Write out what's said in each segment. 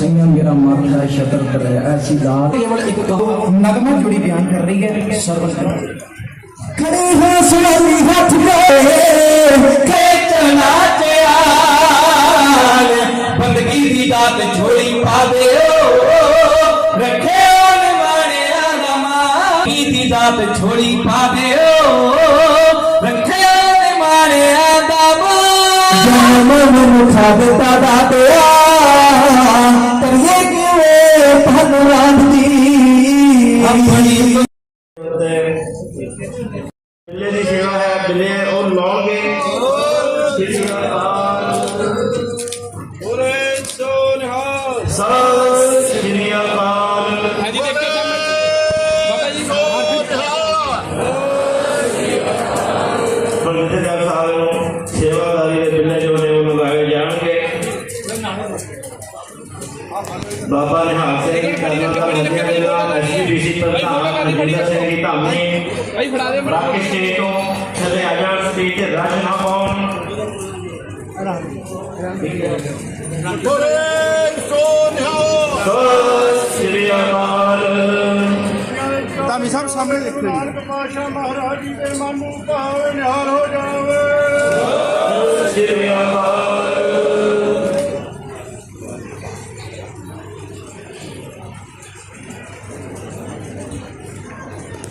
ਗਰੀਬ ਨਵਾਜ ਗੁਸਈਆਂ ਮੇਰਾ ਮਰਦਾ ਸ਼ਤਰ ਤਰੇ ਐਸੀ ਦਾਤ ਕੇਵਲ ਇੱਕ ਕਹੋ ਨਗਮਾ ਜੁੜੀ ਬਿਆਨ ਕਰ ਰਹੀ ਹੈ ਸਰਵਨ ਖੜੇ ਹੋ ਸੁਣੀ ਹੱਥ ਕੇ ਖੇਚਣਾ ਚਾਲ ਬੰਦਗੀ ਦੀ ਦਾਤ ਝੋਲੀ ਪਾ ਦਿਓ। ਰੱਖਿਓ ਨਿਵਾਣਿਆਂ ਦਾ ਮਾਂ ਦੀ ਦਾਤ ਝੋਲੀ ਪਾ ਦਿਓ। ਰੱਖਿਓ ਨਿਵਾਣਿਆਂ ਦਾ ਮਾਂ ਜਨਮ ਨੂੰ ਦੀ ਆਪਣੀ ਬਿੱਲੇ ਦੀ ਸੇਵਾ ਹੈ ਬਿੱਲੇ ਉਹ ਲਾਉਣਗੇ ਸ੍ਰੀ ਅਕਾਲ ਉਰੇ ਸੋ ਨਿਹਾਲ ਸਤਿ ਸ੍ਰੀ ਅਕਾਲ ਹਾਂਜੀ ਦੇਖੋ ਸਾਹਮਣੇ ਬਾਬਾ ਜੀ ਦਾ ਦੇ ਬਿੱਲੇ ਜੋ ਨਿਹਾਲ ਸਿੰਘ ਕਰਨਲ ਦਾ ਬੰਦੇ ਦੇ ਨਾਲ ਐਸਜੀਡੀਸੀ ਪ੍ਰਧਾਨ ਰਜਿੰਦਰ ਸਿੰਘ ਜੀ ਧਾਮੀ। ਭਾਈ ਫੜਾ ਦੇ ਬਾਕੀ ਸਟੇਜ ਤੋਂ ਥੱਲੇ ਆ ਜਾਣ ਸਟੇਜ ਤੇ ਰਜ ਨਾ ਪਾਉਣ। ਉਰੇ ਸੋ ਨਿਹਾਲ ਸਤਿ ਸ੍ਰੀ ਅਕਾਲ ਧਾਮੀ ਸਾਹਿਬ ਸਾਹਮਣੇ ਦੇਖੋ ਨਾਨਕ ਪਾਸ਼ਾ ਮਹਾਰਾਜ ਜੀ ਦੇ ਮਨ ਨੂੰ ਭਾਵੇ ਨਿਹਾਲ ਹੋ ਜਾਵੇ। ਸ੍ਰੀ ਅਕਾਲ।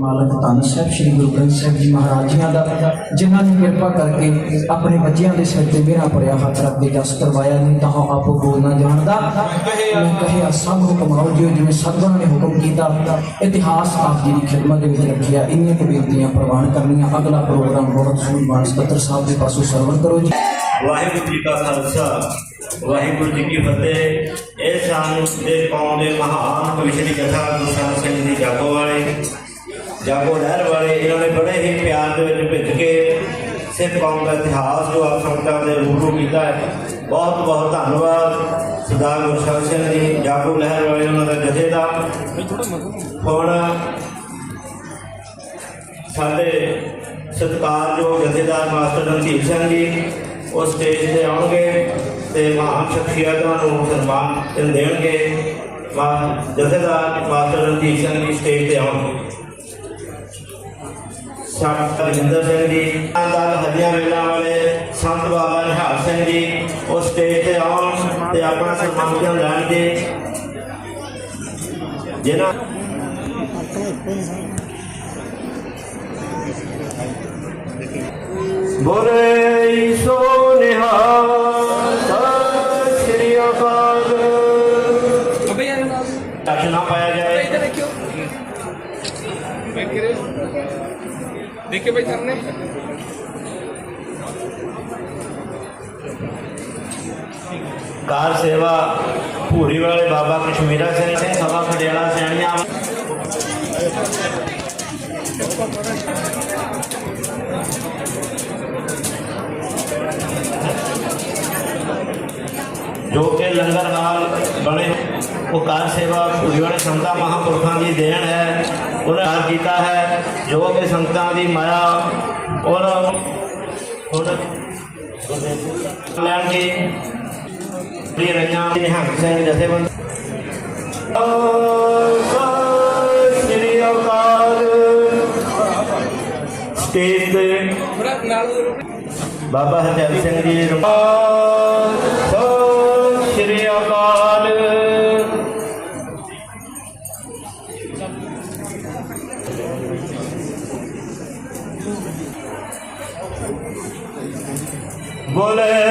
ਮਾਲਕ ਧੰਨ ਸਾਹਿਬ, ਸ੍ਰੀ ਗੁਰੂ ਗ੍ਰੰਥ ਸਾਹਿਬ ਜੀ ਮਹਾਰਾਜ ਜੀਆਂ ਦਾ, ਜਿਨ੍ਹਾਂ ਨੇ ਕਿਰਪਾ ਕਰਕੇ ਆਪਣੇ ਬੱਚਿਆਂ ਦੇ ਸਿਰ ਤੇ ਮੇਰਾ ਭਰਿਆ ਹੱਥ ਰੱਖ ਕੇ ਜਸ ਕਰਵਾਇਆ ਨਹੀਂ ਤਾਂ ਆਪ ਬੋਲਣਾ ਜਾਣਦਾ। ਮੈਂ ਕਹਿਆ ਸਭ ਹੁਕਮ ਜਿਉ ਜਿਵੇਂ ਸਤਿਗੁਰਾਂ ਨੇ ਹੁਕਮ ਕੀਤਾ, ਇਤਿਹਾਸ ਆਪ ਜੀ ਦੀ ਖਿਦਮਤ ਦੇ ਵਿੱਚ ਰੱਖਿਆ। ਇੰਨੀਆਂ ਕੁ ਬੇਨਤੀਆਂ ਪ੍ਰਵਾਨ ਕਰਨੀਆਂ। ਅਗਲਾ ਪ੍ਰੋਗਰਾਮ ਬਹੁਤ ਸੋਹਣ ਬਾਣ ਸਾਹਿਬ ਦੇ ਪਾਸੋਂ ਸਰਵਣ ਕਰੋ ਜੀ। ਵਾਹਿਗੁਰੂ ਜੀ ਕਾ ਖਾਲਸਾ, ਵਾਹਿਗੁਰੂ ਜੀ ਕੀ ਫਤਿਹ। ਇਹ ਸਾਨੂੰ ਦੇ ਕੌਮ ਦੇ ਮਹਾਨ ਕਵਿਸ਼ਰੀ ਜਥਾ ਗੁਰਸਾਨ ਸਿੰਘ ਜੀ ਜਾਗੋ ਵਾਲੇ ਜਾਗੋ ਲਹਿਰ ਵਾਲੇ, ਇਹਨਾਂ ਨੇ ਬੜੇ ਹੀ ਪਿਆਰ ਦੇ ਵਿੱਚ ਭਿੱਜ ਕੇ ਸਿੱਖ ਕੌਮ ਦਾ ਇਤਿਹਾਸ ਜੋ ਆਪ ਸੰਗਤਾਂ ਦੇ ਰੂਬਰੂ ਕੀਤਾ ਹੈ। ਬਹੁਤ ਬਹੁਤ ਧੰਨਵਾਦ ਸਰਦਾਰ ਗੁਰਸਾਨ ਸਿੰਘ ਜੀ, ਜਾਗੋ ਲਹਿਰ ਵਾਲੇ ਉਹਨਾਂ ਦਾ ਜਥੇਦਾਰ ਹੁਣ ਸਾਡੇ ਸਤਿਕਾਰਯੋਗ ਜਥੇਦਾਰ ਮਾਸਟਰ ਰਣਜੀਤ ਸਿੰਘ ਜੀ ਉਹ ਸਟੇਜ ਤੇ ਆਉਣਗੇ ਤੇ ਮਹਾਨ ਸ਼ਖਸੀਅਤਾਂ ਨੂੰ ਸਨਮਾਨ ਦੇਣਗੇ। ਮਾ ਜਥੇਦਾਰ ਮਾਸਟਰ ਰਣਜੀਤ ਸਿੰਘ ਜੀ ਸਟੇਜ ਤੇ ਆਉਣਗੇ। ਸਾਡਾ ਰਜਿੰਦਰ ਸਿੰਘ ਜੀ ਦਲ ਹੱਡੀਆਂ ਵੇਲਾਂ ਵਾਲੇ ਸੰਤ ਬਾਬਾ ਨਿਹਾਲ ਸਿੰਘ ਜੀ, ਉਹ ਸਟੇਜ ਤੇ ਆਉਣ ਤੇ ਆਪਣਾ ਸਨਮਾਨ ਲੈਣਗੇ ਜਿਹਨਾਂ ਬੋਲੇ ਸੋ ਨਿਹਾਲ। ਦੇਖੇ ਬਈ ਸਾਹਮਣੇ ਕਾਰ ਸੇਵਾ ਭੂਰੀ ਵਾਲੇ ਬਾਬਾ ਕਸ਼ਮੀਰਾ ਸਿੰਘ ਨੇ ਸਭਾ ਖੜਿਆਲਾ ਸਿਆਣੀਆਂ ਜੋ ਕਿ ਲੰਗਰ ਨਾਲ ਬਣੇ ਉਹ ਕਾਰ ਸੇਵਾ ਭੂਰੀ ਵਾਲੇ ਸੰਤਾਂ ਮਹਾਂਪੁਰਖਾਂ ਦੀ ਦੇਣ ਹੈ ਉਹਨਾਂ ਕੀਤਾ ਹੈ। ਜੋ ਕਿ ਸੰਤਾਂ ਦੀ ਮਾਇਆ ਔਰ ਔਰ ਲੈਣ ਕੇ ਪ੍ਰਿയ ਰੰਗਾਂ ਨਿਹੰਗ ਸਿੰਘ ਜਥੇਬੰਦ। ਸ੍ਰੀ ਅਕਾਲ। ਸਟੇਜ ਤੇ ਬਾਬਾ ਹਰਜਨ ਸਿੰਘ ਜੀ ਸਤਿ ਸ੍ਰੀ ਅਕਾਲ। ਬੋਲੇ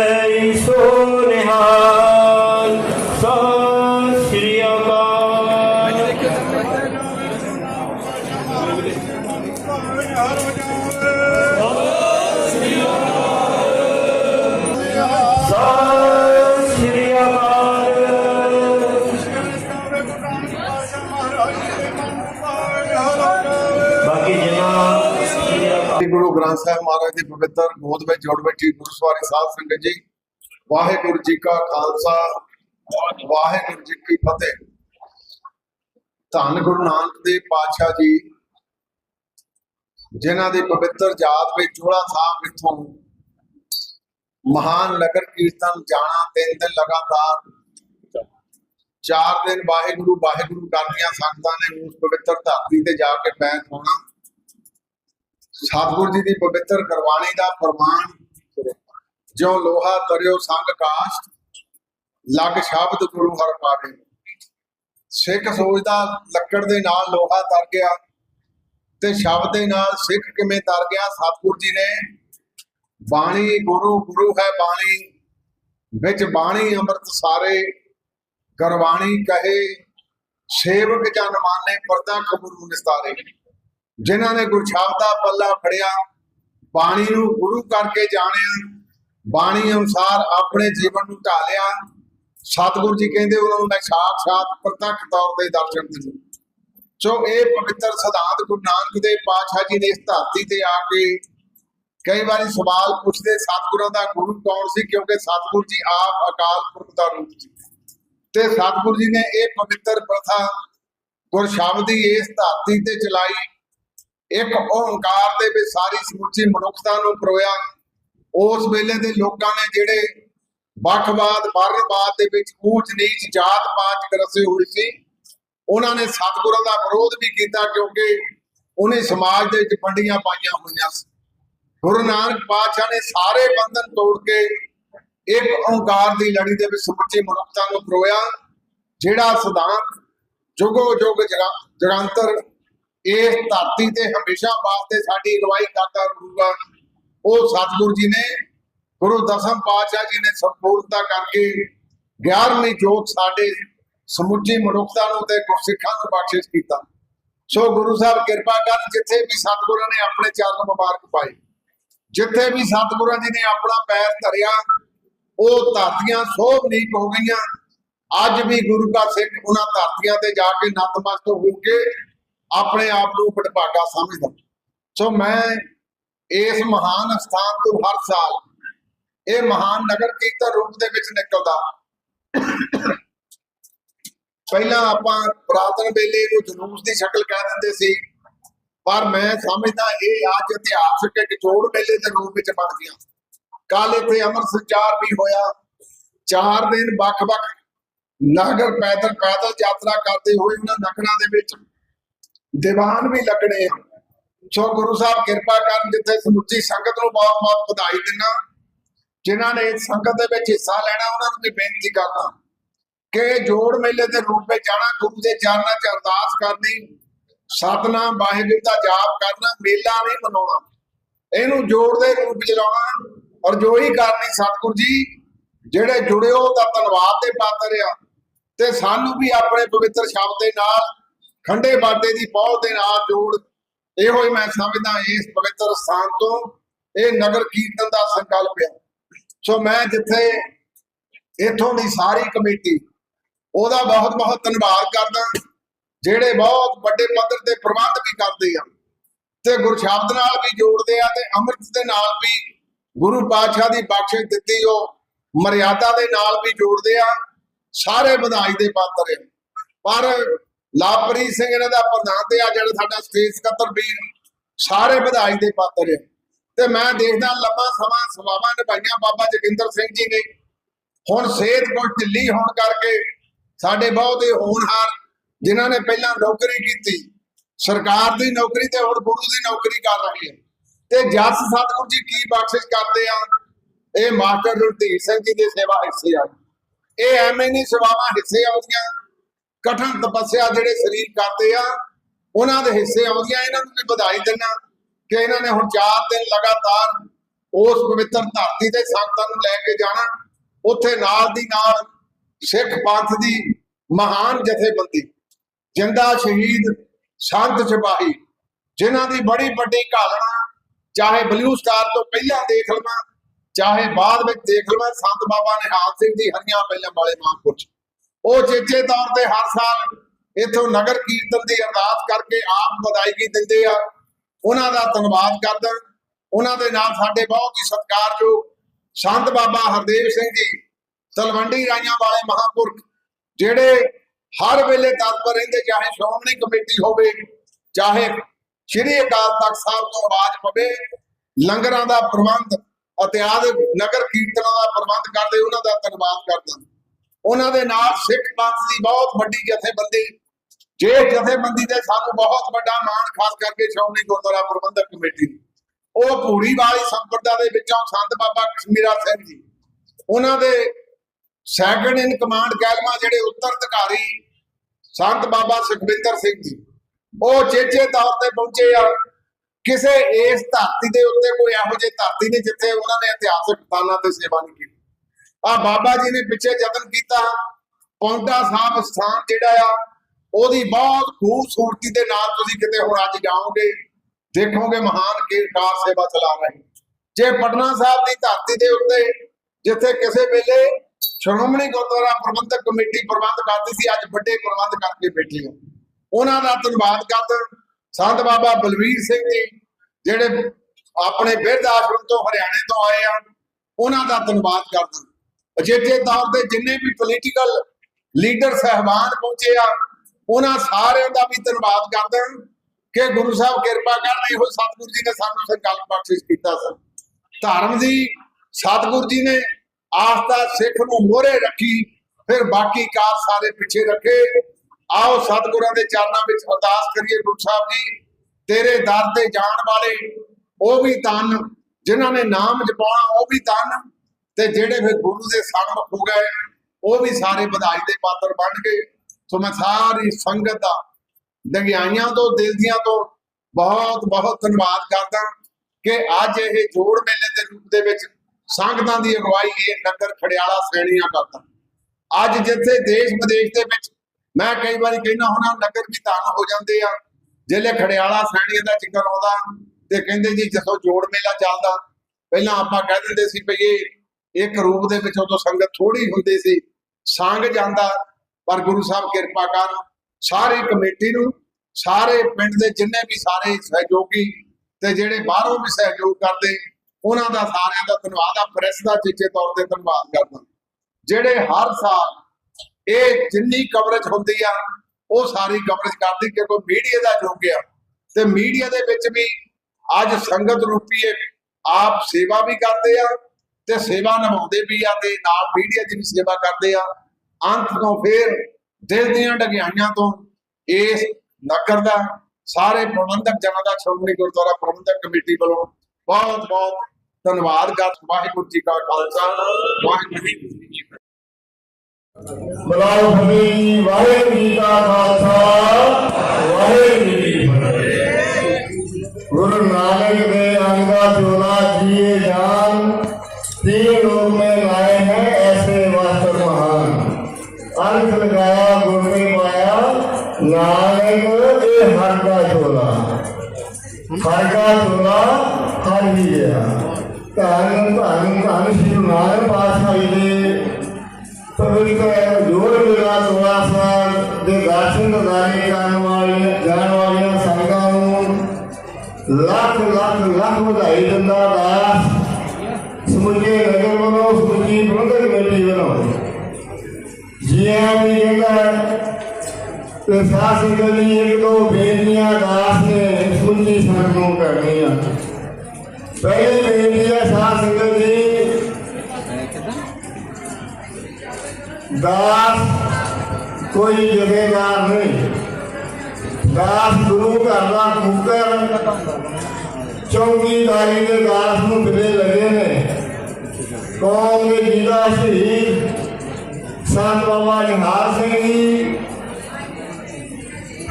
ਗ੍ਰੰਥ ਸਾਹਿਬ ਮਹਾਰਾਜ ਦੀ ਪਵਿੱਤਰ ਗੋਦ ਵਿੱਚ ਜੁੜ ਬੈਠੀ ਗੁਰਸਵਾਰੀ ਸਾਧ ਸੰਗਤ ਜੀ, ਵਾਹਿਗੁਰੂ ਜੀ ਕਾ ਖਾਲਸਾ, ਵਾਹਿਗੁਰੂ ਜੀ ਕੀ ਫਤਿਹ। ਧੰਨ ਗੁਰੂ ਨਾਨਕ ਦੇਵ ਪਾਤਸ਼ਾਹ ਜੀ, ਜਿਨ੍ਹਾਂ ਦੀ ਪਵਿੱਤਰ ਜਾਤ ਵਿੱਚ ਚੋਲਾ ਸਾਹਿਬ ਵਿਖੋਂ ਮਹਾਨ ਨਗਰ ਕੀਰਤਨ ਜਾਣਾ ਤਿੰਨ ਦਿਨ ਲਗਾਤਾਰ, ਚਾਰ ਦਿਨ ਵਾਹਿਗੁਰੂ ਵਾਹਿਗੁਰੂ ਕਰਦੀਆਂ ਸੰਗਤਾਂ ਨੇ ਉਸ ਪਵਿੱਤਰ ਧਰਤੀ ਤੇ ਜਾ ਕੇ ਬੈਠ ਹੋਣਾ। ਸਤਿਗੁਰ ਜੀ ਦੀ ਪਵਿੱਤਰ ਗੁਰਬਾਣੀ ਦਾ ਫਰਮਾਨ ਜਿਉ ਲੋਹਾ ਤਰਿਓ ਸੰਗ ਕਾਸ਼ ਲਗ ਸ਼ਬਦ ਗੁਰੂ ਹਰ ਪਾਵੇ। ਸਿੱਖ ਸੋਚਦਾ ਲੱਕੜ ਦੇ ਨਾਲ ਲੋਹਾ ਤਰ ਗਿਆ ਤੇ ਸ਼ਬਦ ਦੇ ਨਾਲ ਸਿੱਖ ਕਿਵੇਂ ਤਰ ਗਿਆ, ਸਤਿਗੁਰ ਜੀ ਨੇ ਬਾਣੀ ਗੁਰੂ ਗੁਰੂ ਹੈ ਬਾਣੀ, ਵਿੱਚ ਬਾਣੀ ਅੰਮ੍ਰਿਤ ਸਾਰੇ, ਗੁਰਬਾਣੀ ਕਹੇ, ਸੇਵਕ ਜਨ ਮਾਨੇ, ਪ੍ਰਤੱਖ ਗੁਰੂ ਨਿਸਤਾਰੇ। ਜਿਨ੍ਹਾਂ ਨੇ ਗੁਰਸ਼ਬਦ ਦਾ ਪੱਲਾ ਫੜਿਆ, ਬਾਣੀ ਨੂੰ ਗੁਰੂ ਕਰਕੇ ਜਾਣਿਆ, ਬਾਣੀ ਅਨੁਸਾਰ ਆਪਣੇ ਜੀਵਨ ਨੂੰ ਢਾਲਿਆ, ਸਤਿਗੁਰੂ ਜੀ ਕਹਿੰਦੇ ਉਹਨਾਂ ਨੂੰ ਮੈਂ ਸਾਖਾਤ ਪ੍ਰਤੱਖ ਤੌਰ ਤੇ ਦਰਸ਼ਨ ਦਿੱਤੇ ਸੋ ਇਹ ਪਵਿੱਤਰ ਸਿਧਾਂਤ ਗੁਰੂ ਨਾਨਕ ਦੇਵ ਪਾਤਸ਼ਾਹ ਜੀ ਨੇ ਇਸ ਧਰਤੀ ਤੇ ਆ ਕੇ ਕਈ ਵਾਰੀ ਸਵਾਲ ਪੁੱਛਦੇ, ਸਤਿਗੁਰਾਂ ਦਾ ਗੁਰੂ ਕੌਣ ਸੀ? ਕਿਉਂਕਿ ਸਤਿਗੁਰੂ ਜੀ ਆਪ ਅਕਾਲ ਪੁਰਖ ਦਾ ਰੂਪ ਸੀ। ਤੇ ਸਤਿਗੁਰੂ ਜੀ ਨੇ ਇਹ ਪਵਿੱਤਰ ਪ੍ਰਥਾ ਗੁਰਸ਼ਬਦ ਦੀ ਇਸ ਧਰਤੀ ਤੇ ਚਲਾਈ। ਇੱਕ ਓੰਕਾਰ ਦੇ ਵਿੱਚ ਸਾਰੀ ਸਮੁੱਚੀ ਮਨੁੱਖਤਾ ਨੂੰ ਪਰੋਇਆ। ਉਸ ਵੇਲੇ ਦੇ ਲੋਕਾਂ ਨੇ ਜਿਹੜੇ ਵੱਖਵਾਦ ਵਰਨਵਾਦ ਦੇ ਵਿੱਚ ਊਚ ਨੀਚ ਜਾਤ ਪਾਤ ਚ ਰਸੇ ਸੀ, ਉਹਨਾਂ ਨੇ ਸਤਿਗੁਰਾਂ ਦਾ ਵਿਰੋਧ ਵੀ ਕੀਤਾ ਕਿਉਂਕਿ ਉਹਨੇ ਸਮਾਜ ਦੇ ਵਿੱਚ ਵੰਡੀਆਂ ਪਾਈਆਂ ਹੋਈਆਂ ਸੀ। ਗੁਰੂ ਨਾਨਕ ਪਾਤਸ਼ਾਹ ਨੇ ਸਾਰੇ ਬੰਧਨ ਤੋੜ ਕੇ ਇੱਕ ਓੰਕਾਰ ਦੀ ਲੜੀ ਦੇ ਵਿੱਚ ਸਮੁੱਚੀ ਮਨੁੱਖਤਾ ਨੂੰ ਪਰੋਇਆ, ਜਿਹੜਾ ਸਿਧਾਂਤ ਜੁਗੋ ਜੁਗ ਜਗਾ- ਇਸ ਧਰਤੀ ਤੇ ਹਮੇਸ਼ਾ ਵਾਸਤੇ ਸਾਡੀ ਅਗਵਾਈ ਕਰਦਾ ਰਹੂਗਾ। ਉਹ ਸਤਿਗੁਰੂ ਜੀ ਨੇ ਗੁਰੂ ਦਸਮ ਪਾਤਸ਼ਾਹ ਜੀ ਨੇ ਸੰਪੂਰਨਤਾ ਕਰਕੇ 11ਵੀਂ ਜੋਤ ਸਾਡੇ ਸਮੁੱਚੀ ਮਨੁੱਖਤਾ ਨੂੰ ਤੇ ਗੁਰਸਿੱਖਾਂ ਨੂੰ ਬਖਸ਼ਿਸ਼ ਕੀਤਾ। ਸੋ ਗੁਰੂ ਸਾਹਿਬ ਕਿਰਪਾ ਕਰਨ ਜਿੱਥੇ ਵੀ ਸਤਿਗੁਰਾਂ ਨੇ ਆਪਣੇ ਚਰਨ ਮੁਬਾਰਕ ਪਾਏ, ਜਿੱਥੇ ਵੀ ਸਤਿਗੁਰਾਂ ਜੀ ਨੇ ਆਪਣਾ ਪੈਰ ਧਰਿਆ, ਉਹ ਧਰਤੀਆਂ ਸੋਭਨੀਕ ਹੋ ਗਈਆਂ। ਅੱਜ ਵੀ ਗੁਰੂ ਦਾ ਸਿੱਖ ਉਹਨਾਂ ਧਰਤੀਆਂ ਤੇ ਜਾ ਕੇ ਨਤਮਸਤਕ ਹੋ ਕੇ ਆਪਣੇ ਆਪ ਨੂੰ ਵਡਭਾਗਾ ਸਮਝਦਾ। ਸੋ ਮੈਂ ਇਸ ਮਹਾਨ ਸਥਾਨ ਤੋਂ ਹਰ ਸਾਲ ਇਹ ਮਹਾਨ ਨਗਰ ਕੀਰਤਨ ਰੂਪ ਦੇ ਵਿੱਚ ਨਿਕਲਦਾ। ਪਹਿਲਾਂ ਆਪਾਂ ਪੁਰਾਤਨ ਵੇਲੇ ਨੂੰ ਜਲੂਸ ਦੀ ਸ਼ਕਲ ਕਹਿ ਦਿੰਦੇ ਸੀ, ਪਰ ਮੈਂ ਸਮਝਦਾ ਇਹ ਅੱਜ ਇਤਿਹਾਸਕ ਇੱਕ ਜੋੜ ਦੇ ਰੂਪ ਵਿੱਚ ਬਣ ਗਿਆ। ਕੱਲ ਇੱਥੇ ਅਮਰ ਸੰਚਾਰ ਵੀ ਹੋਇਆ। ਚਾਰ ਦਿਨ ਵੱਖ-ਵੱਖ ਨਗਰ ਪੈਦਲ ਪੈਦਲ ਯਾਤਰਾ ਕਰਦੇ ਹੋਏ ਉਹਨਾਂ ਨਗਰਾਂ ਦੇ ਵਿੱਚ ਦੀਵਾਨ ਵੀ ਲੱਗਣੇ ਆ। ਸੋ ਗੁਰੂ ਸਾਹਿਬ ਕਿਰਪਾ ਕਰਨ ਜਿੱਥੇ ਸਮੁੱਚੀ ਸੰਗਤ ਨੂੰ ਬਹੁਤ ਬਹੁਤ ਵਧਾਈ ਦਿੰਨਾ ਜਿਨ੍ਹਾਂ ਨੇ ਇਸ ਸੰਗਤ ਦੇ ਵਿੱਚ ਹਿੱਸਾ ਲੈਣਾ, ਉਹਨਾਂ ਨੂੰ ਵੀ ਬੇਨਤੀ ਕਰਦਾ ਕਿ ਜੋੜ ਮੇਲੇ ਦੇ ਰੂਪ ਵਿੱਚ ਜਾਣਾ, ਗੁਰੂ ਦੇ ਚਰਨਾਂ 'ਚ ਅਰਦਾਸ ਕਰਨੀ, ਸਤਨਾਮ, ਵਾਹਿਗੁਰੂ ਦਾ ਜਾਪ ਕਰਨਾ, ਮੇਲਾ ਨਹੀਂ ਮਨਾਉਣਾ। ਇਹਨੂੰ ਜੋੜ ਦੇ ਰੂਪ ਵਿੱਚ ਲਾਉਣਾ ਔਰ ਜੋ ਹੀ ਕਰਨੀ ਸਤਿਗੁਰੂ ਜੀ, ਜਿਹੜੇ ਜੁੜਿਓ ਤਾਂ ਧੰਨਵਾਦ ਦੇ ਪਾਤਰ ਆ। ਤੇ ਸਾਨੂੰ ਵੀ ਆਪਣੇ ਪਵਿੱਤਰ ਸ਼ਬਦ ਦੇ ਨਾਲ ਖੰਡੇ ਬਾਟੇ ਦੀ ਪਹੁੰਚ ਦੇ ਨਾਲ ਜੋੜ। ਇਹੋ ਹੀ ਮੈਂ ਸਮਝਦਾ ਇਸ ਪਵਿੱਤਰ ਸਥਾਨ ਤੋਂ ਇਹ ਨਗਰ ਕੀਰਤਨ ਦਾ ਸੰਕਲਪ ਹੈ। ਸੋ ਮੈਂ ਜਿੱਥੇ ਇਥੋਂ ਦੀ ਸਾਰੀ ਕਮੇਟੀ, ਉਹਦਾ ਬਹੁਤ ਬਹੁਤ ਧੰਨਵਾਦ ਕਰਦਾ ਜਿਹੜੇ ਬਹੁਤ ਵੱਡੇ ਪੱਧਰ ਤੇ ਪ੍ਰਬੰਧ ਵੀ ਕਰਦੇ ਆ, ਤੇ ਗੁਰਸ਼ਬਦ ਨਾਲ ਵੀ ਜੋੜਦੇ ਆ ਤੇ ਅੰਮ੍ਰਿਤ ਦੇ ਨਾਲ ਵੀ ਗੁਰੂ ਪਾਤਸ਼ਾਹ ਦੀ ਬਖਸ਼ਿਸ਼ ਦਿੱਤੀ, ਉਹ ਮਰਿਆਦਾ ਦੇ ਨਾਲ ਵੀ ਜੋੜਦੇ ਆ। ਸਾਰੇ ਵਧਾਈ ਦੇ ਪਾਤਰ ਆ। ਪਰ ਲਾਪਰੀ ਸਿੰਘ ਇਹਨਾਂ ਦਾ ਪ੍ਰਧਾਨ ਤੇ ਆ ਜਿਹੜਾ ਸਾਡਾ ਸਟੇਜ ਸਕੱਤਰ ਵੀਰ ਸਾਰੇ ਵਧਾਈ ਦੇ ਪਾਤਰ ਆ। ਤੇ ਮੈਂ ਦੇਖਦਾ ਲੰਮਾ ਸਮਾਂ ਸੇਵਾਵਾਂ ਨਿਭਾਈਆਂ ਬਾਬਾ ਜੋਗਿੰਦਰ ਸਿੰਘ ਜੀ ਨੇ। ਹੁਣ ਸਿਹਤ ਕੋਲ ਢਿੱਲੀ ਹੋਣ ਕਰਕੇ ਸਾਡੇ ਬਹੁਤ ਹੀ ਹੋਣਹਾਰ ਜਿਨ੍ਹਾਂ ਨੇ ਪਹਿਲਾਂ ਨੌਕਰੀ ਕੀਤੀ, ਸਰਕਾਰ ਦੀ ਨੌਕਰੀ ਤੇ ਹੁਣ ਗੁਰੂ ਦੀ ਨੌਕਰੀ ਕਰ ਰਹੇ ਆ ਤੇ ਜਸ ਸਤਿਗੁਰੂ ਜੀ ਕੀ ਬਖਸ਼ਿਸ਼ ਕਰਦੇ ਆ? ਇਹ ਮਾਸਟਰ ਰਣਧੀਰ ਸਿੰਘ ਜੀ ਦੇ ਸੇਵਾ ਹਿੱਸੇ ਆ। ਇਹ ਐਵੇਂ ਨਹੀਂ ਸੇਵਾਵਾਂ ਹਿੱਸੇ ਆਉਂਦੀਆਂ ਕਠਨ ਤਪੱਸਿਆ ਜਿਹੜੇ ਸਰੀਰ ਕਰਦੇ ਆ, ਉਹਨਾਂ ਦੇ ਹਿੱਸੇ ਆਉਂਦੀਆਂ, ਇਹਨਾਂ ਨੂੰ ਵੀ ਵਧਾਈ ਦਿੰਨਾ ਕਿ ਇਹਨਾਂ ਨੇ ਹੁਣ 4 ਦਿਨ ਲਗਾਤਾਰ ਉਸ ਪਵਿੱਤਰ ਧਰਤੀ ਤੇ ਸੰਗਤਾਂ ਨੂੰ ਲੈ ਕੇ ਜਾਣਾ, ਉੱਥੇ ਨਾਲ ਦੀ ਨਾਲ ਸਿੱਖ ਪੰਥ ਦੀ ਮਹਾਨ ਜਥੇਬੰਦੀ, ਜਿੰਦਾ ਸ਼ਹੀਦ ਸੰਤ ਸਿਪਾਹੀ, ਜਿਨ੍ਹਾਂ ਦੀ ਬੜੀ ਵੱਡੀ ਘਾਲਣਾ, ਚਾਹੇ ਬਲੂ ਸਟਾਰ ਤੋਂ ਪਹਿਲਾਂ ਦੇਖ ਲਵਾਂ, ਚਾਹੇ ਬਾਅਦ ਵਿੱਚ ਦੇਖ ਲਵਾਂ, ਸੰਤ ਬਾਬਾ ਨਿਹਾਲ ਸਿੰਘ ਦੀ ਹਰੀਆਂ ਪਹਿਲਾਂ ਵਾਲੇ ਮਹਾਂਪੁਰਸ਼ ਉਹ ਚੇਚੇ ਤੌਰ ਤੇ ਹਰ ਸਾਲ ਇਥੋਂ ਨਗਰ ਕੀਰਤਨ ਦੀ ਅਰਦਾਸ ਕਰਕੇ ਆਪ ਵਧਾਈਗੀ ਦਿੰਦੇ ਆ। ਉਹਨਾਂ ਦਾ ਧੰਨਵਾਦ ਕਰਦਾ। ਉਹਨਾਂ ਦੇ ਨਾਲ ਸਾਡੇ ਬਹੁਤ ਹੀ ਸਤਿਕਾਰਯੋਗ ਸੰਤ ਬਾਬਾ ਹਰਦੇਵ ਸਿੰਘ ਜੀ, ਤਲਵੰਡੀ ਰਾਈਆਂ ਵਾਲੇ ਮਹਾਂਪੁਰਖ, ਜਿਹੜੇ ਹਰ ਵੇਲੇ ਤਤਪਰ ਰਹਿੰਦੇ, ਚਾਹੇ ਸ਼੍ਰੋਮਣੀ ਕਮੇਟੀ ਹੋਵੇ, ਚਾਹੇ ਸ਼੍ਰੀ ਅਕਾਲ ਤਖਤ ਸਾਹਿਬ ਤੋਂ ਆਵਾਜ਼ ਪਵੇ, ਲੰਗਰਾਂ ਦਾ ਪ੍ਰਬੰਧ ਅਤੇ ਆਦਿ ਨਗਰ ਕੀਰਤਨਾਂ ਦਾ ਪ੍ਰਬੰਧ ਕਰਦੇ, ਉਹਨਾਂ ਦਾ ਧੰਨਵਾਦ ਕਰਦਾ। ਉਹਨਾਂ ਦੇ ਨਾਲ ਸਿੱਖ ਪੰਥ ਦੀ ਬਹੁਤ ਵੱਡੀ ਜਥੇਬੰਦੀ, ਜੇ ਜਥੇਬੰਦੀ ਦੇ ਸਾਨੂੰ ਬਹੁਤ ਵੱਡਾ ਮਾਣ ਖਾਸ ਕਰਕੇ ਸ਼੍ਰੋਮਣੀ ਗੁਰਦੁਆਰਾ ਪ੍ਰਬੰਧਕ ਕਮੇਟੀ, ਉਹ ਪੂਰੀ ਵਾਲੀ ਸੰਪਰਦਾ ਦੇ ਵਿੱਚੋਂ ਸੰਤ ਬਾਬਾ ਕਸ਼ਮੀਰਾ ਸਿੰਘ ਜੀ, ਉਹਨਾਂ ਦੇ ਸੈਕੰਡ ਇਨ ਕਮਾਂਡ ਕੈਲਮਾ ਜਿਹੜੇ ਉੱਤਰ ਅਧਿਕਾਰੀ ਸੰਤ ਬਾਬਾ ਸੁਖਵਿੰਦਰ ਸਿੰਘ ਜੀ, ਉਹ ਚੇਚੇ ਤੌਰ ਤੇ ਪਹੁੰਚੇ ਆ, ਕਿਸੇ ਇਸ ਧਰਤੀ ਦੇ ਉੱਤੇ ਕੋਈ ਇਹੋ ਜਿਹੀ ਧਰਤੀ ਨਹੀਂ ਜਿੱਥੇ ਉਹਨਾਂ ਨੇ ਇਤਿਹਾਸਕ ਸਥਾਨਾਂ ਤੇ ਸੇਵਾ ਨਹੀਂ ਕੀਤੀ। ਆ ਬਾਬਾ ਜੀ ਨੇ ਪਿੱਛੇ ਯਤਨ ਕੀਤਾ। ਪੌਂਟਾ ਸਾਹਿਬ ਸਥਾਨ ਜਿਹੜਾ ਆ, ਉਹਦੀ ਬਹੁਤ ਖੂਬਸੂਰਤੀ ਦੇ ਨਾਲ ਤੁਸੀਂ ਕਿਤੇ ਹੁਣ ਅੱਜ ਜਾਓਗੇ, ਦੇਖੋਗੇ ਮਹਾਨ ਕੀਰਤਕਾਰ ਸੇਵਾ ਚਲਾ ਰਹੇ। ਜੇ ਪਟਨਾ ਸਾਹਿਬ ਦੀ ਧਰਤੀ ਦੇ ਉੱਤੇ ਜਿੱਥੇ ਕਿਸੇ ਵੇਲੇ ਸ਼੍ਰੋਮਣੀ ਗੁਰਦੁਆਰਾ ਪ੍ਰਬੰਧਕ ਕਮੇਟੀ ਪ੍ਰਬੰਧ ਕਰਦੀ ਸੀ, ਅੱਜ ਵੱਡੇ ਪ੍ਰਬੰਧ ਕਰਕੇ ਬੈਠੇ ਹੋ। ਉਹਨਾਂ ਦਾ ਧੰਨਵਾਦ ਕਰਦੇ। ਸੰਤ ਬਾਬਾ ਬਲਵੀਰ ਸਿੰਘ ਜੀ, ਜਿਹੜੇ ਆਪਣੇ ਬਿਰਧ ਆਸ਼ਰਮ ਤੋਂ ਹਰਿਆਣੇ ਤੋਂ ਆਏ ਆ, ਉਹਨਾਂ ਦਾ ਧੰਨਵਾਦ ਕਰਦੇ। ਅਜਿਹੇ ਦੌਰ ਦੇ ਜਿੰਨੇ ਵੀ ਪੋਲੀਟੀਕਲ ਲੀਡਰ ਸਹਿਬਾਨ ਪਹੁੰਚੇ ਆ, ਉਹਨਾਂ ਸਾਰਿਆਂ ਦਾ ਵੀ ਧੰਨਵਾਦ ਕਰਦਾ ਕਿ ਗੁਰੂ ਸਾਹਿਬ ਕਿਰਪਾ ਕਰਨ ਇਹੋ ਸਤਿਗੁਰੂ ਜੀ ਨੇ ਸਾਨੂੰ ਸੰਕਲਪ ਬਖਸ਼ਿਸ਼ ਕੀਤਾ ਸੀ ਧਰਮ ਦੀ ਸਤਿਗੁਰੂ ਜੀ ਨੇ ਆਸਤਾ ਸਿੱਖ ਨੂੰ ਮੋਹਰੇ ਰੱਖੀ, ਫਿਰ ਬਾਕੀ ਕਾਰ ਸਾਰੇ ਪਿੱਛੇ ਰੱਖੇ। ਆਓ ਸਤਿਗੁਰਾਂ ਦੇ ਚਰਨਾਂ ਵਿੱਚ ਅਰਦਾਸ ਕਰੀਏ ਗੁਰੂ ਸਾਹਿਬ ਜੀ, ਤੇਰੇ ਦਰ ਤੇ ਜਾਣ ਵਾਲੇ ਉਹ ਵੀ ਤਨ, ਜਿਨ੍ਹਾਂ ਨੇ ਨਾਮ ਜਪਾਉਣਾ ਉਹ ਵੀ ਤਨ। ਤੇ ਜਿਹੜੇ ਫਿਰ ਗੁਰੂ ਦੇ ਸਨਮੁਖ ਹੋ ਗਏ ਉਹ ਵੀ ਸਾਰੇ ਵਧਾਈ ਦੇ ਪਾਤਰ ਬਣ ਗਏ। ਸੋ ਮੈਂ ਸਾਰੀ ਸੰਗਤ ਦਾ ਡੰਗਿਆਈਆਂ ਤੋਂ, ਦਿਲ ਦੀਆਂ ਤੋਂ ਬਹੁਤ ਬਹੁਤ ਧੰਨਵਾਦ ਕਰਦਾ ਕਿ ਅੱਜ ਇਹ ਜੋੜ ਮੇਲੇ ਦੇ ਰੂਪ ਦੇ ਵਿੱਚ ਸੰਗਤਾਂ ਦੀ ਅਗਵਾਈ ਇਹ ਨਗਰ ਖੜਿਆਲਾ ਸੈਣੀਆਂ ਕਰਦਾ ਅੱਜ ਜਿੱਥੇ ਦੇਸ਼ ਵਿਦੇਸ਼ ਦੇ ਵਿੱਚ ਮੈਂ ਕਈ ਵਾਰੀ ਕਹਿੰਦਾ ਹੁਣਾ ਨਗਰ ਵੀ ਧੰਨ ਹੋ ਜਾਂਦੇ ਆ। ਜਿਹੜੇ ਖੜਿਆਲਾ ਸੈਣੀਆਂ ਦਾ ਜ਼ਿਕਰ ਆਉਂਦਾ ਤੇ ਕਹਿੰਦੇ ਜੀ, ਜਦੋਂ ਜੋੜ ਮੇਲਾ ਚੱਲਦਾ, ਪਹਿਲਾਂ ਆਪਾਂ ਕਹਿ ਦਿੰਦੇ ਸੀ ਭਈ ਇਹ ਇੱਕ ਰੂਪ ਦੇ ਵਿੱਚ ਉਦੋਂ ਸੰਗਤ ਥੋੜੀ ਹੁੰਦੀ ਸੀ, ਸੰਗ ਜਾਂਦਾ, ਪਰ ਗੁਰੂ ਸਾਹਿਬ ਕਿਰਪਾ ਕਰ ਸਾਰੀ ਕਮੇਟੀ ਨੂੰ, ਸਾਰੇ ਪਿੰਡ ਦੇ ਜਿੰਨੇ ਵੀ ਸਾਰੇ ਸਹਿਯੋਗੀ ਤੇ ਜਿਹੜੇ ਬਾਹਰੋਂ ਵੀ ਸਹਿਯੋਗ ਕਰਦੇ, ਉਹਨਾਂ ਦਾ ਸਾਰਿਆਂ ਦਾ ਧੰਨਵਾਦ ਆ ਪ੍ਰੈਸ ਦਾ ਚੀਚੇ ਤੌਰ ਤੇ ਧੰਨਵਾਦ ਕਰਦਾ ਜਿਹੜੇ ਹਰ ਸਾਲ ਇਹ ਜਿੰਨੀ ਕਵਰੇਜ ਹੁੰਦੀ ਆ, ਉਹ ਸਾਰੀ ਕਵਰੇਜ ਕਰਦੀ, ਕਿਉਂਕਿ ਮੀਡੀਆ ਦਾ ਯੁੱਗ ਆ। ਤੇ ਮੀਡੀਆ ਦੇ ਵਿੱਚ ਵੀ ਅੱਜ ਸੰਗਤ ਰੂਪੀ ਆਪ ਸੇਵਾ ਵੀ ਕਰਦੇ ਆ ਤੇ ਸੇਵਾ ਨਿਭਾਉਂਦੇ ਵੀ ਆ ਤੇ ਨਾਲ ਮੀਡੀਆ ਦੀ ਵੀ ਸੇਵਾ ਕਰਦੇ ਆ। ਅੰਤ ਤੋਂ ਫੇਰ ਦਿਲ ਦੀਆਂ ਡਗਿਆਈਆਂ ਤੋਂ ਇਸ ਨਗਰ ਦਾ, ਸਾਰੇ ਪ੍ਰਬੰਧਕ ਜਨਾਂ ਦਾ ਸ਼੍ਰੋਮਣੀ ਗੁਰਦੁਆਰਾ ਪ੍ਰਬੰਧਕ ਕਮੇਟੀ ਵੱਲੋਂ ਬਹੁਤ ਬਹੁਤ ਧੰਨਵਾਦ ਕਰ ਵਾਹਿਗੁਰੂ ਜੀ ਕਾ ਖਾਲਸਾ, ਵਾਹਿਗੁਰੂ ਜੀ ਕੀ ਫਤਿਹ। ਬਲਾਉ ਫਤਿਹ ਵਾਹਿਗੁਰੂ ਜੀ ਕਾ ਖਾਲਸਾ, ਵਾਹਿਗੁਰੂ ਤੇ ਸਾਸ ਗਲੀ ਇੱਕ ਦੋ ਬੇਨਤੀਆਂ ਦਾਸ ਨੇ ਸਮੁੱਚੀ ਸੰਗਤ ਨੂੰ ਕਰਨੀਆਂ ਪਹਿਲੀ ਬੇਨਤੀ ਹੈ ਸਾਸ ਗਲੀ ਦਾਸ ਕੋਈ ਜਥੇਦਾਰ ਨਹੀਂ। ਦਾਸ ਗੁਰੂ ਘਰ ਦਾ ਮੁਕਰ ਚੌਂਕੀਦਾਰੀ ਦੇ ਦਾਸ ਨੂੰ ਕਿਤੇ ਲੱਗੇ ਨੇ। ਕੌਮ ਦੇ ਜੀਦਾ ਸ਼ਹੀਦ। ਸੰਤ ਬਾਬਾ ਨਿਹਾਲ ਸਿੰਘ ਜੀ।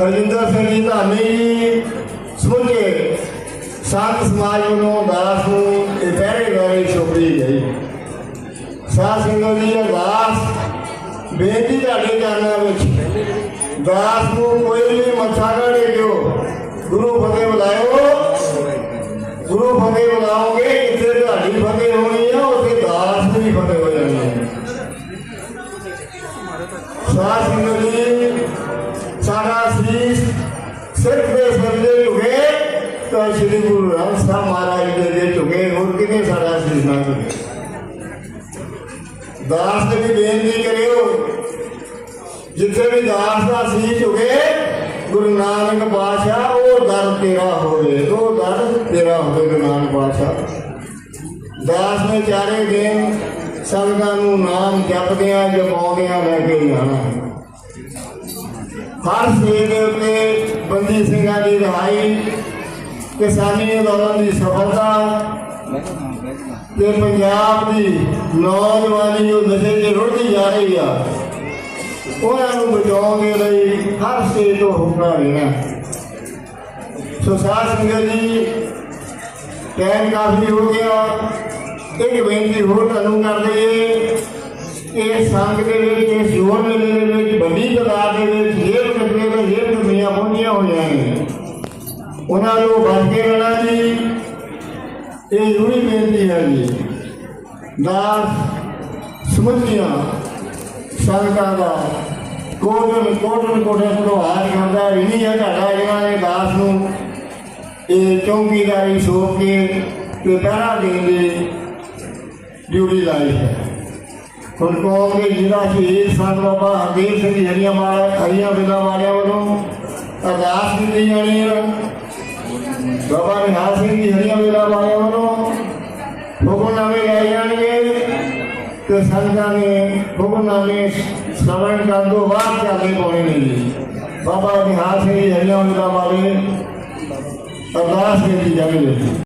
ਹਰਜਿੰਦਰ ਸਿੰਘ ਜੀ ਧਾਮੀ ਜੀ, ਸਮੁੱਚੇ ਸੰਤ ਸਮਾਜ ਵੱਲੋਂ ਦਾਸ ਨੂੰ ਇਹ ਪਹਿਰੇਦਾਰੀ ਸੌਂਪੀ ਗਈ ਸਾਧ ਸੰਗਤ ਦੀ ਅਰਦਾਸ, ਬੇਨਤੀ ਤੁਹਾਡੇ ਚਰਨਾਂ ਵਿੱਚ ਦਾਸ ਨੂੰ ਕੋਈ ਵੀ ਮੱਥਾ ਨਾ ਟੇਕਿਓ। ਗੁਰੂ ਫਤਿਹ ਬੁਲਾਇਓ। ਗੁਰੂ ਫਤਿਹ ਬੁਲਾਓਗੇ, ਜਿੱਥੇ ਤੁਹਾਡੀ ਫਤਿਹ ਹੋਣੀ ਹੈ ਉੱਥੇ ਦਾਸ ਦੀ ਫਤਿਹ ਹੋ ਜਾਣੀ ਹੈ। ਸਾਧ ਸੰਗਤ ਜੀ ਤਾਂ ਸ੍ਰੀ ਗੁਰੂ ਗ੍ਰੰਥ ਸਾਹਿਬ ਮਹਾਰਾਜ ਦੇ ਦੇ ਝੁਕੇ ਹੋਰ ਕਿਤੇ ਸਾਡਾ ਸੀਸ ਨਾ? ਝੁਕੇ ਦਾਸ ਦੇ ਵੀ ਬੇਨਤੀ ਕਰਿਓ, ਜਿੱਥੇ ਵੀ ਦਾਸ ਦਾ ਸੀਸ ਝੁਕੇ, ਗੁਰੂ ਨਾਨਕ ਪਾਤਸ਼ਾਹ, ਉਹ ਦਰ ਤੇਰਾ ਹੋਵੇ, ਉਹ ਦਰ ਤੇਰਾ ਹੋਵੇ ਗੁਰੂ ਨਾਨਕ ਪਾਤਸ਼ਾਹ। ਦਾਸ ਨੇ ਚਾਰੇ ਦਿਨ ਸੰਗਤਾਂ ਨੂੰ ਨਾਮ ਜਪਦਿਆਂ, ਜਪਾਉਂਦਿਆਂ ਲੈ ਕੇ ਜਾਣਾ ਹਰ ਸਵੇਰ ਦੇ ਉੱਤੇ ਬੰਦੀ ਸਿੰਘਾਂ ਦੀ ਰਿਹਾਈ ਕਿਸਾਨੀ ਅੰਦੋਲਨ ਦੀ ਸਫਲਤਾ ਤੇ ਪੰਜਾਬ ਦੀ ਨੌਜਵਾਨੀ ਜੋ ਨਸ਼ੇ 'ਚ ਰੁੜਦੀ ਜਾ ਰਹੀ ਆ। ਉਹਨਾਂ ਨੂੰ ਬਚਾਉਣ ਦੇ ਲਈ ਹਰ ਸਟੇਜ ਤੋਂ ਹੁਕਮ ਲੈਣਾ ਸੋ ਸਾਧ ਸੰਗਤ ਜੀ, ਟਾਈਮ ਕਾਫੀ ਹੋ ਗਿਆ। ਇੱਕ ਬੇਨਤੀ ਹੋਰ ਤੁਹਾਨੂੰ ਕਰ ਦਈਏ ਇਹ ਸੰਗ ਦੇ ਵਿੱਚ, ਇਸ ਜੋੜ ਮੇਲੇ ਦੇ ਵਿੱਚ ਵੱਡੀ ਤਾਦਾਦ ਦੇ ਵਿੱਚ ਜੇਬ ਕੱਟੇ ਤੇ ਜੇਬ ਕਮੀਆਂ ਪਹੁੰਚੀਆਂ ਹੋਈਆਂ ਨੇ। ਉਹਨਾਂ ਨੂੰ ਬਚ ਕੇ ਰਹਿਣਾ ਜੀ। ਇਹ ਜ਼ਰੂਰੀ ਬੇਨਤੀ ਹੈ ਜੀ। ਦਾਸ ਸਮਝੀਆਂ ਸੰਗਤਾਂ ਦਾ ਕੋਟਨ ਕੋਟਨ ਕੋਟੇ ਪ੍ਰਭਾਵ ਕਰਦਾ ਇਹ ਨਹੀਂ ਹੈ ਤੁਹਾਡਾ ਇਹਨਾਂ ਨੇ ਦਾਸ ਨੂੰ ਇਹ ਚੌਂਕੀਦਾਰੀ ਸੌਂਪ ਕੇ ਤੇ ਪਹਿਰਾ ਦੇਣ ਦੀ ਡਿਊਟੀ ਲਾਈ ਹੈ। ਹੁਣ ਕੌਮ ਦੇ ਜਿਹੜਾ ਸ਼ਹੀਦ ਸੰਤ ਬਾਬਾ ਹਰਦੀਪ ਸਿੰਘ ਜੀ ਹਰੀਆਂ ਮਾਲ ਹਰੀਆਂ ਬਿਲਾ ਵਾਲਿਆਂ ਵੱਲੋਂ ਅਰਦਾਸ ਕੀਤੀ ਜਾਣੀ ਹੈ। ਬਾਬਾ ਨਿਹਾਲ ਸਿੰਘ ਜੀ ਹਰੀਆਂ ਬਿਲਾ ਵਾਲਿਆਂ ਵੱਲੋਂ ਹੁਕਮਨਾਮੇ ਲਏ ਜਾਣਗੇ ਤੇ ਸੰਗਤਾਂ ਨੇ ਹੁਕਮਨਾਮੇ ਸ਼ਰਵਣ ਕਰਨ ਤੋਂ ਬਾਅਦ ਚਾਲੇ ਪਾਉਣੇ ਨੇ ਜੀ ਬਾਬਾ ਨਿਹਾਲ